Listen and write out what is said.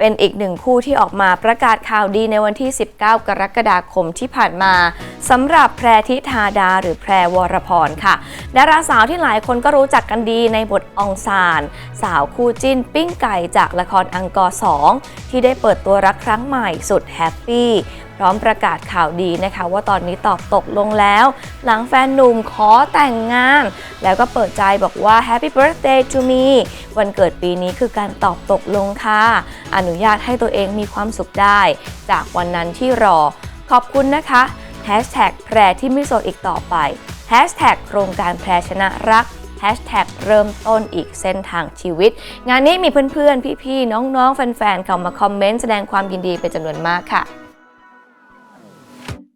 เป็นอีกหนึ่งคู่ที่ออกมาประกาศข่าวดีในวันที่ 19 กรกฎาคมที่ผ่านมาสำหรับแพรทิธาดา หรือแพรวรพรค่ะ ดาราสาวที่หลายคนก็รู้จักกันดีในบทองซาน สาวคู่จิ้นปิ้งไก่จากละครอังกอร์ 2 ที่ได้เปิดตัวรักครั้งใหม่สุดแฮปปี้พร้อมประกาศข่าวดีนะคะ ว่าตอนนี้ตอบตกลงแล้ว หลังแฟนหนุ่มขอแต่งงาน แล้วก็เปิดใจบอกว่า Happy Birthday to me วันเกิดปีนี้คือการตอบตกลงค่ะ อนุญาตให้ตัวเองมีความสุขได้ จากวันนั้นที่รอ ขอบคุณนะคะ Hashtag แพรที่ไม่โสดอีกต่อไป Hashtag โครงการแพรชนะรัก Hashtag เริ่มต้นอีกเส้นทางชีวิต งานนี้มีเพื่อนๆ พี่ๆ น้องๆ แฟนๆ เข้ามาคอมเมนต์แสดงความยินดีเป็นจำนวนมากค่ะ